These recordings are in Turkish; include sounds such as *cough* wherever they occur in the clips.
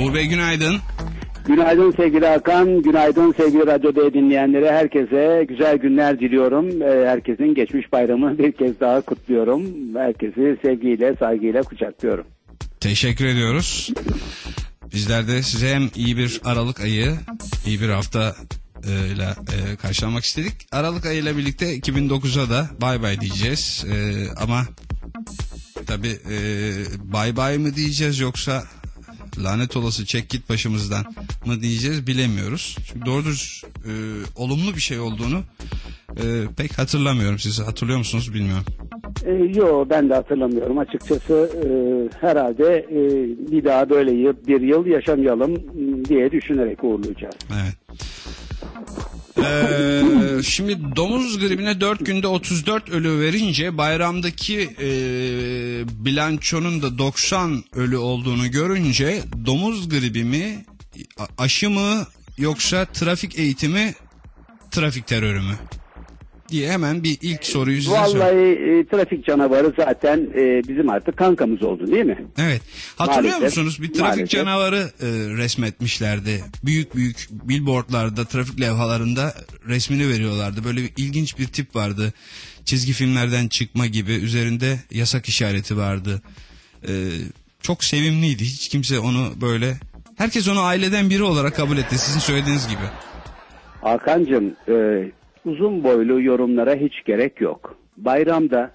Uğur Bey günaydın. Günaydın sevgili Hakan, günaydın sevgili Radyo D dinleyenlere, herkese güzel günler diliyorum. Ee, Herkesin geçmiş bayramı bir kez daha kutluyorum. Herkesi sevgiyle, saygıyla kucaklıyorum. Teşekkür ediyoruz. Bizler de size hem iyi bir Aralık ayı, iyi bir hafta e, ile e, karşılamak istedik. Aralık ayı ile birlikte 2009'a da bay bay diyeceğiz. E, ama tabi e, bay bay mı diyeceğiz yoksa lanet olası çek git başımızdan mı diyeceğiz bilemiyoruz. Çünkü doğru düz e, olumlu bir şey olduğunu e, pek hatırlamıyorum. Siz hatırlıyor musunuz bilmiyorum. Ee, yo ben de hatırlamıyorum açıkçası. Ee, herhalde e, bir daha böyle yıl- bir yıl yaşamayalım diye düşünerek uğurlayacağız. Evet. Ee, şimdi domuz gribine 4 günde 34 ölü verince bayramdaki e, bilançonun da 90 ölü olduğunu görünce domuz gribi mi aşı mı yoksa trafik eğitimi trafik terörü mü diye hemen bir ilk soruyu size sorayım. Vallahi e, trafik canavarı zaten e, bizim artık kankamız oldu değil mi? Evet. Hatırlıyor Maalesef, musunuz? Bir trafik maalesef. canavarı e, resmetmişlerdi. Büyük büyük billboardlarda, trafik levhalarında resmini veriyorlardı. Böyle bir ilginç bir tip vardı. Çizgi filmlerden çıkma gibi. Üzerinde yasak işareti vardı. E, çok sevimliydi. Hiç kimse onu böyle... Herkes onu aileden biri olarak kabul etti. Sizin söylediğiniz gibi. Hakan'cığım e, uzun boylu yorumlara hiç gerek yok. Bayramda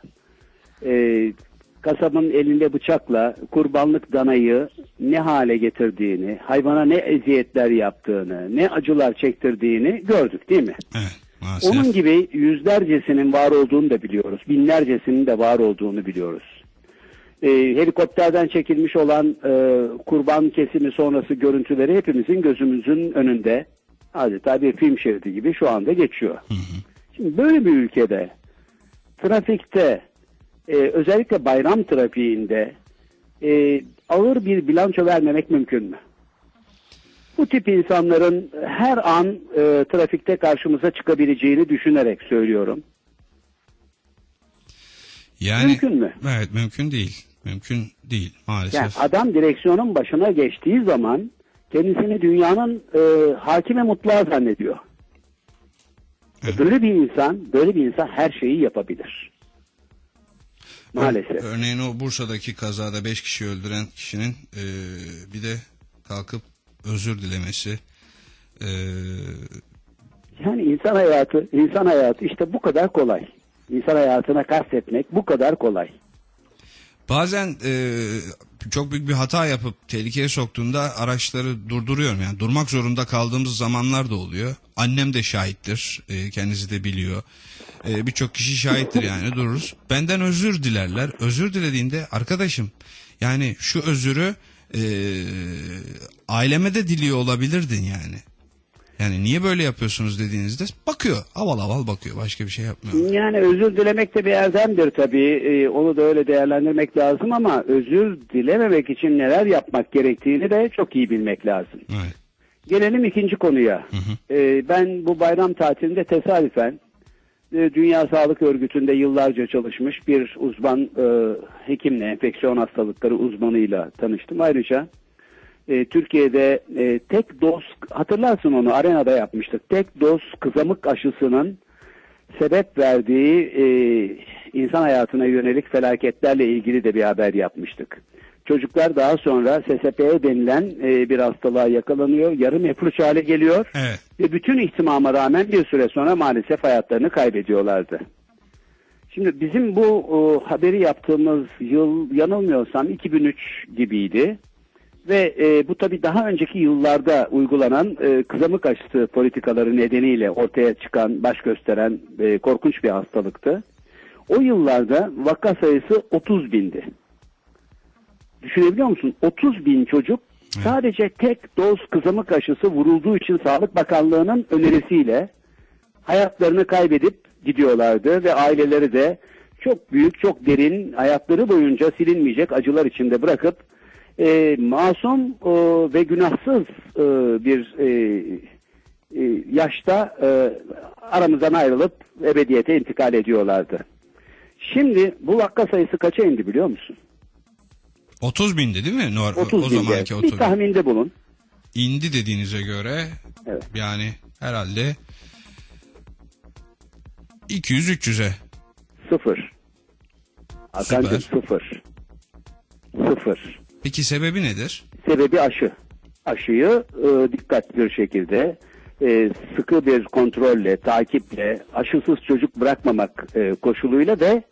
e, kasabın elinde bıçakla kurbanlık danayı ne hale getirdiğini, hayvana ne eziyetler yaptığını, ne acılar çektirdiğini gördük değil mi? Evet. Maalesef. Onun gibi yüzlercesinin var olduğunu da biliyoruz. Binlercesinin de var olduğunu biliyoruz. Ee, helikopterden çekilmiş olan e, kurban kesimi sonrası görüntüleri hepimizin gözümüzün önünde adeta bir film şeridi gibi şu anda geçiyor. Şimdi böyle bir ülkede trafikte e, özellikle bayram trafiğinde e, ağır bir bilanço vermemek mümkün mü? Bu tip insanların her an e, trafikte karşımıza çıkabileceğini düşünerek söylüyorum. Yani, Mümkün mü? Evet mümkün değil. Mümkün değil maalesef. Yani adam direksiyonun başına geçtiği zaman kendisini dünyanın e, hakime mutlağı zannediyor. Evet. Böyle bir insan, böyle bir insan her şeyi yapabilir. Maalesef. Ör- Örneğin o Bursa'daki kazada 5 kişi öldüren kişinin e, bir de kalkıp özür dilemesi. E, Yani insan hayatı, insan hayatı işte bu kadar kolay. İnsan hayatına kastetmek bu kadar kolay. Bazen e, çok büyük bir hata yapıp tehlikeye soktuğunda araçları durduruyorum. Yani durmak zorunda kaldığımız zamanlar da oluyor. Annem de şahittir. e, kendisi de biliyor. E, Birçok kişi şahittir yani dururuz. Benden özür dilerler. Özür dilediğinde arkadaşım yani şu özürü e, aileme de diliyor olabilirdin yani. Yani niye böyle yapıyorsunuz dediğinizde bakıyor. Aval aval bakıyor. Başka bir şey yapmıyor. Yani özür dilemek de bir erdemdir tabii. Ee, onu da öyle değerlendirmek lazım ama özür dilememek için neler yapmak gerektiğini de çok iyi bilmek lazım. Evet. Gelelim ikinci konuya. Ee, ben bu bayram tatilinde tesadüfen e, Dünya Sağlık Örgütü'nde yıllarca çalışmış bir uzman e, hekimle, enfeksiyon hastalıkları uzmanıyla tanıştım. Ayrıca e, Türkiye'de e, tek doz, hatırlarsın onu arenada yapmıştık. Tek doz kızamık aşısının sebep verdiği e, insan hayatına yönelik felaketlerle ilgili de bir haber yapmıştık. Çocuklar daha sonra SSP'ye denilen e, bir hastalığa yakalanıyor, yarım efruç hale geliyor Evet. ve bütün ihtimama rağmen bir süre sonra maalesef hayatlarını kaybediyorlardı. Şimdi bizim bu e, haberi yaptığımız yıl yanılmıyorsam 2003 gibiydi. Ve e, bu tabi daha önceki yıllarda uygulanan e, kızamık aşısı politikaları nedeniyle ortaya çıkan, baş gösteren e, korkunç bir hastalıktı. O yıllarda vaka sayısı 30 bindi. Düşünebiliyor musun? 30 bin çocuk sadece tek doz kızamık aşısı vurulduğu için Sağlık Bakanlığı'nın önerisiyle hayatlarını kaybedip gidiyorlardı ve aileleri de çok büyük, çok derin, hayatları boyunca silinmeyecek acılar içinde bırakıp e, masum e, ve günahsız e, bir e, e, yaşta e, aramızdan ayrılıp ebediyete intikal ediyorlardı. Şimdi bu vaka sayısı kaça indi biliyor musun? 30 bindi değil mi? Nor 30 o binde. zamanki Bir 30 bin. tahminde bulun. İndi dediğinize göre Evet. yani herhalde 200-300'e. Sıfır. Hakan'cığım sıfır. Sıfır. Peki sebebi nedir? Sebebi aşı. Aşıyı e, dikkatli bir şekilde e, sıkı bir kontrolle, takiple, aşısız çocuk bırakmamak e, koşuluyla ve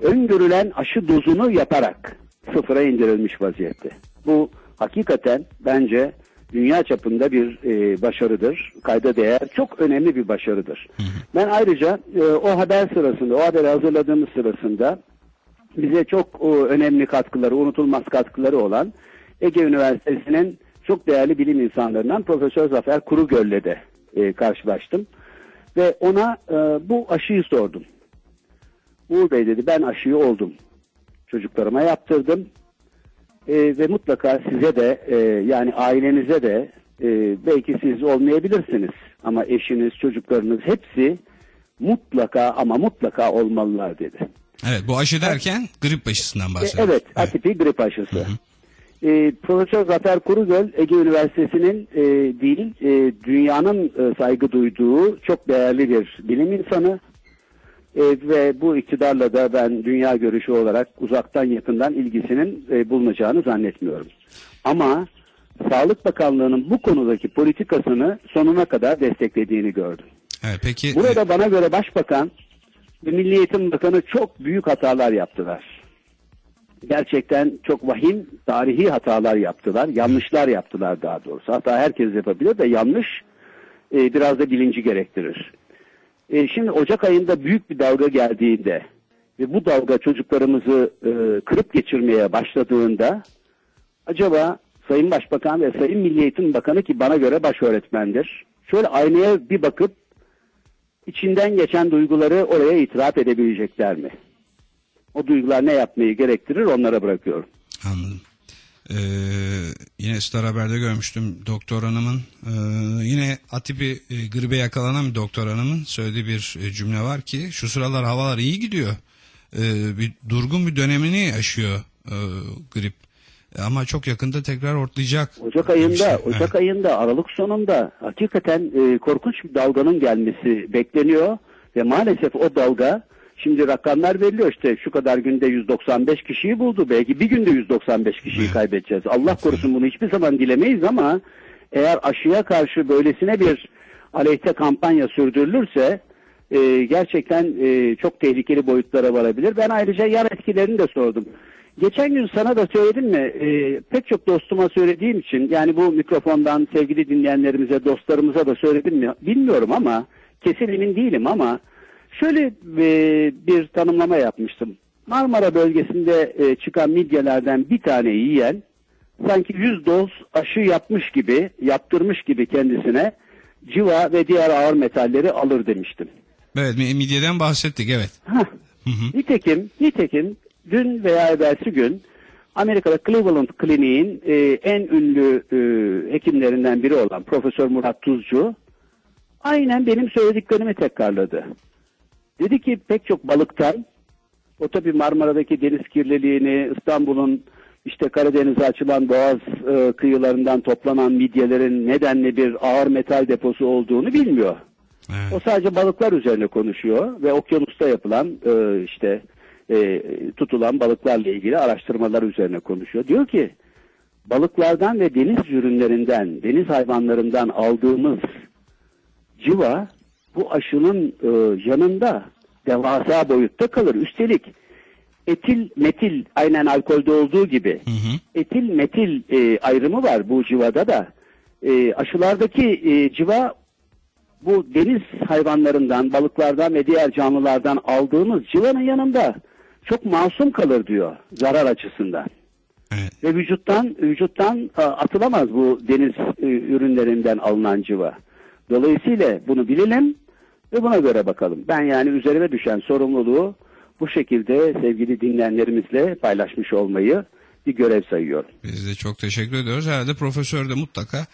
öngörülen aşı dozunu yaparak sıfıra indirilmiş vaziyette. Bu hakikaten bence dünya çapında bir e, başarıdır. Kayda değer çok önemli bir başarıdır. Ben ayrıca e, o haber sırasında, o haberi hazırladığımız sırasında bize çok önemli katkıları, unutulmaz katkıları olan Ege Üniversitesi'nin çok değerli bilim insanlarından Profesör Zafer Kurugöl'le de e, karşılaştım. Ve ona e, bu aşıyı sordum. Uğur Bey dedi ben aşıyı oldum. Çocuklarıma yaptırdım. E, ve mutlaka size de e, yani ailenize de e, belki siz olmayabilirsiniz. Ama eşiniz, çocuklarınız hepsi mutlaka ama mutlaka olmalılar dedi. Evet bu aşı derken grip aşısından E, bahsediyoruz. Evet, atipi grip aşısı. E, Profesör Zafer Kurugöl Ege Üniversitesi'nin e, değil, e, dünyanın e, saygı duyduğu çok değerli bir bilim insanı. E, ve bu iktidarla da ben dünya görüşü olarak uzaktan yakından ilgisinin e, bulunacağını zannetmiyorum. Ama Sağlık Bakanlığı'nın bu konudaki politikasını sonuna kadar desteklediğini gördüm. Evet, peki Burada bana göre Başbakan Milli Eğitim Bakanı çok büyük hatalar yaptılar. Gerçekten çok vahim tarihi hatalar yaptılar. Yanlışlar yaptılar daha doğrusu. Hata herkes yapabilir de yanlış e, biraz da bilinci gerektirir. E, şimdi Ocak ayında büyük bir dalga geldiğinde ve bu dalga çocuklarımızı e, kırıp geçirmeye başladığında acaba Sayın Başbakan ve Sayın Milli Eğitim Bakanı ki bana göre baş öğretmendir. Şöyle aynaya bir bakıp içinden geçen duyguları oraya itiraf edebilecekler mi? O duygular ne yapmayı gerektirir onlara bırakıyorum. Anladım. Ee, yine Star Haber'de görmüştüm doktor hanımın e, yine atipi e, gribe yakalanan bir doktor hanımın söylediği bir e, cümle var ki şu sıralar havalar iyi gidiyor. E, bir durgun bir dönemini yaşıyor e, grip. Ama çok yakında tekrar ortlayacak. Ocak ayında, demişti. Ocak Evet. ayında, Aralık sonunda hakikaten e, korkunç bir dalganın gelmesi bekleniyor ve maalesef o dalga şimdi rakamlar veriliyor işte şu kadar günde 195 kişiyi buldu belki bir günde 195 kişiyi kaybedeceğiz. Allah korusun bunu hiçbir zaman dilemeyiz ama eğer aşıya karşı böylesine bir aleyhte kampanya sürdürülürse e, gerçekten e, çok tehlikeli boyutlara varabilir. Ben ayrıca yan etkilerini de sordum. Geçen gün sana da söyledim mi? e, pek çok dostuma söylediğim için yani bu mikrofondan sevgili dinleyenlerimize, dostlarımıza da söyledim mi bilmiyorum ama kesin emin değilim ama şöyle e, bir tanımlama yapmıştım. Marmara bölgesinde e, çıkan midyelerden bir tane yiyen sanki 100 doz aşı yapmış gibi, yaptırmış gibi kendisine civa ve diğer ağır metalleri alır demiştim. Evet mi- midyeden bahsettik evet. Hah. Nitekim, nitekim dün veya evvelsi gün Amerika'da Cleveland Kliniğin e, en ünlü e, hekimlerinden biri olan Profesör Murat Tuzcu aynen benim söylediklerimi tekrarladı. Dedi ki pek çok balıktan o tabi Marmara'daki deniz kirliliğini İstanbul'un işte Karadeniz'e açılan boğaz e, kıyılarından toplanan midyelerin nedenli bir ağır metal deposu olduğunu bilmiyor. Evet. O sadece balıklar üzerine konuşuyor ve okyanusta yapılan e, işte e, tutulan balıklarla ilgili araştırmalar üzerine konuşuyor. Diyor ki balıklardan ve deniz ürünlerinden, deniz hayvanlarından aldığımız civa bu aşının e, yanında devasa boyutta kalır. Üstelik etil metil aynen alkolde olduğu gibi Hı hı. etil metil e, ayrımı var bu civada da. E, aşılardaki e, civa bu deniz hayvanlarından, balıklardan ve diğer canlılardan aldığımız civanın yanında çok masum kalır diyor zarar açısından. Evet. Ve vücuttan vücuttan e, atılamaz bu deniz e, ürünlerinden alınan civa. Dolayısıyla bunu bilelim ve buna göre bakalım. Ben yani üzerime düşen sorumluluğu bu şekilde sevgili dinleyenlerimizle paylaşmış olmayı bir görev sayıyorum. Biz de çok teşekkür ediyoruz. Herhalde profesör de mutlaka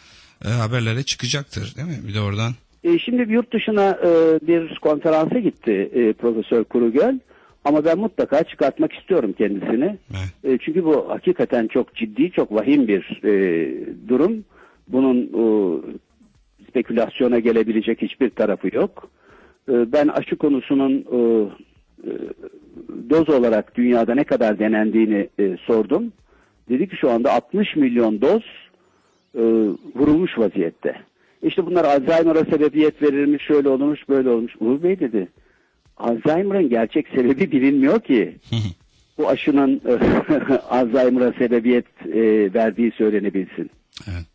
e, haberlere çıkacaktır değil mi? Bir de oradan. E, şimdi yurt dışına e, bir konferansa gitti e, Profesör Kurugöl. Ama ben mutlaka çıkartmak istiyorum kendisini. Evet. E, çünkü bu hakikaten çok ciddi, çok vahim bir e, durum. Bunun e, spekülasyona gelebilecek hiçbir tarafı yok. E, ben aşı konusunun e, e, doz olarak dünyada ne kadar denendiğini e, sordum. Dedi ki şu anda 60 milyon doz e, vurulmuş vaziyette. İşte bunlar Alzheimer'a sebebiyet verilmiş, şöyle olmuş, böyle olmuş. Uğur Bey dedi, Alzheimer'ın gerçek sebebi bilinmiyor ki. *laughs* Bu aşının *laughs* Alzheimer'a sebebiyet e, verdiği söylenebilsin. evet.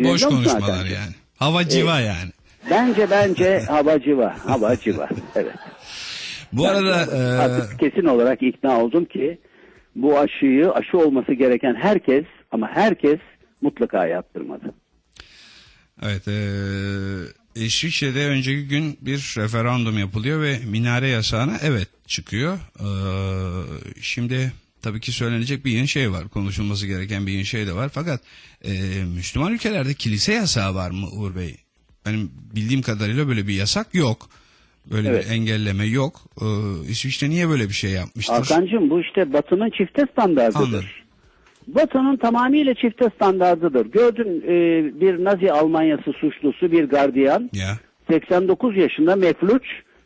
Boş konuşmalar Hakan? yani. Hava civa yani. Bence bence havacıva, havacıva. *laughs* Evet. Bu arada e, Artık kesin olarak ikna oldum ki bu aşıyı aşı olması gereken herkes ama herkes mutlaka yaptırmalı. Evet, e, İsviçre'de önceki gün bir referandum yapılıyor ve minare yasağına evet çıkıyor. E, şimdi tabii ki söylenecek bir yeni şey var, konuşulması gereken bir yeni şey de var. Fakat e, Müslüman ülkelerde kilise yasağı var mı Uğur Bey? Benim bildiğim kadarıyla böyle bir yasak yok. Böyle Evet. bir engelleme yok. E, İsviçre niye böyle bir şey yapmıştır? Hakan'cığım bu işte Batı'nın çifte standardıdır. Anladım. Batı'nın tamamıyla çifte standardıdır. Gördün e, bir Nazi Almanyası suçlusu bir gardiyan Ya, 89 yaşında mefluç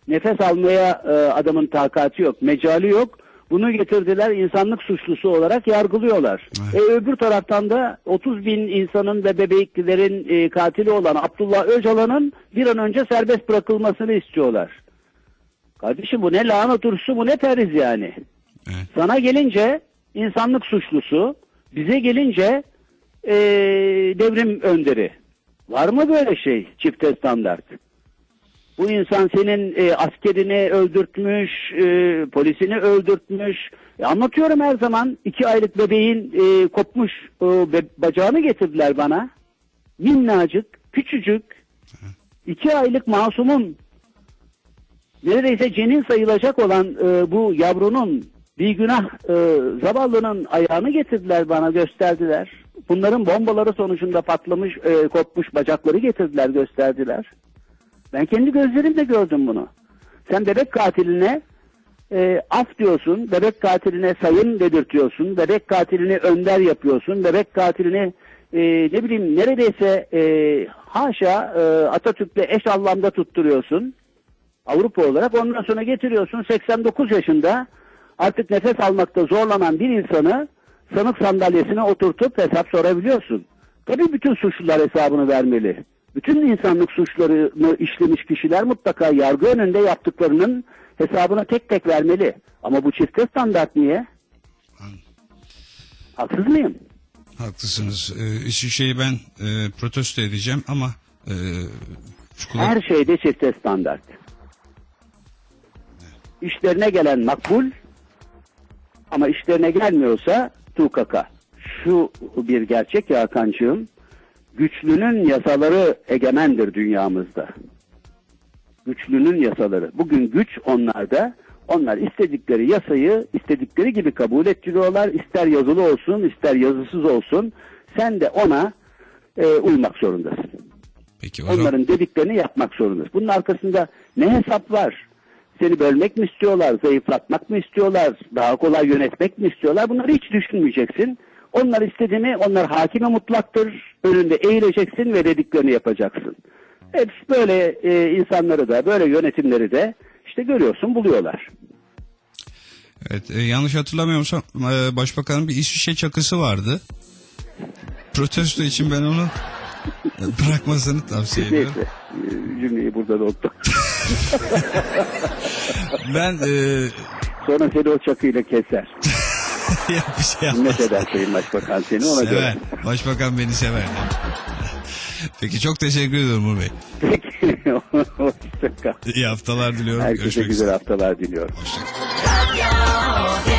nefes almaya e, adamın takati yok mecali yok bunu getirdiler insanlık suçlusu olarak yargılıyorlar. Evet. E, öbür taraftan da 30 bin insanın ve bebeklerin e, katili olan Abdullah Öcalan'ın bir an önce serbest bırakılmasını istiyorlar. Kardeşim bu ne lahana turşusu bu ne periz yani. evet. Sana gelince insanlık suçlusu, bize gelince eee, devrim önderi. Var mı böyle şey çifte standart? Bu insan senin e, askerini öldürtmüş, e, polisini öldürtmüş. E, anlatıyorum her zaman iki aylık bebeğin e, kopmuş e, be- bacağını getirdiler bana. Minnacık, küçücük, iki aylık masumun neredeyse cenin sayılacak olan e, bu yavrunun bir günah e, zavallının ayağını getirdiler bana gösterdiler. Bunların bombaları sonucunda patlamış, e, kopmuş bacakları getirdiler gösterdiler. Ben kendi gözlerimle gördüm bunu. Sen bebek katiline e, af diyorsun, bebek katiline sayın dedirtiyorsun, bebek katilini önder yapıyorsun, bebek katilini e, ne bileyim neredeyse e, haşa e, Atatürk'le eş anlamda tutturuyorsun. Avrupa olarak ondan sonra getiriyorsun 89 yaşında artık nefes almakta zorlanan bir insanı sanık sandalyesine oturtup hesap sorabiliyorsun. Tabii bütün suçlular hesabını vermeli. Bütün insanlık suçlarını işlemiş kişiler mutlaka yargı önünde yaptıklarının hesabını tek tek vermeli. Ama bu çifte standart niye? Haksız mıyım? Haklısınız. Ee, İsviçre'yi ben e, protesto edeceğim ama e, çikolata... Her şeyde çifte standart. İşlerine gelen makbul ama işlerine gelmiyorsa tukaka. Şu bir gerçek ya Hakan'cığım. Güçlünün yasaları egemendir dünyamızda. Güçlünün yasaları. Bugün güç onlarda. Onlar istedikleri yasayı istedikleri gibi kabul ettiriyorlar. İster yazılı olsun ister yazısız olsun. Sen de ona e, uymak zorundasın. Peki Onların dediklerini yapmak zorundasın. Bunun arkasında ne hesap var? Seni bölmek mi istiyorlar, zayıflatmak mı istiyorlar, daha kolay yönetmek mi istiyorlar? Bunları hiç düşünmeyeceksin. Onlar istediğini, onlar hakime mutlaktır. Önünde eğileceksin ve dediklerini yapacaksın. Hepsi böyle e, insanları da, böyle yönetimleri de işte görüyorsun, buluyorlar. evet, e, yanlış hatırlamıyorsam e, başbakanın bir İsviçre çakısı vardı. Protesto için ben onu bırakmasını tavsiye ediyorum. Neyse, cümleyi burada da unuttum. *laughs* *laughs* Ben e, Sonra seni o çakıyla keser. *laughs* ya bir şey yapmaz. eder Sayın Başbakan seni ona Sever. göre. Başbakan beni sever. Peki çok teşekkür ediyorum Uğur Bey. Peki, *laughs* hoşça kal. İyi haftalar diliyorum. Herkese Görüşmek güzel üzere. haftalar diliyorum. Hoşça kalın. Radyo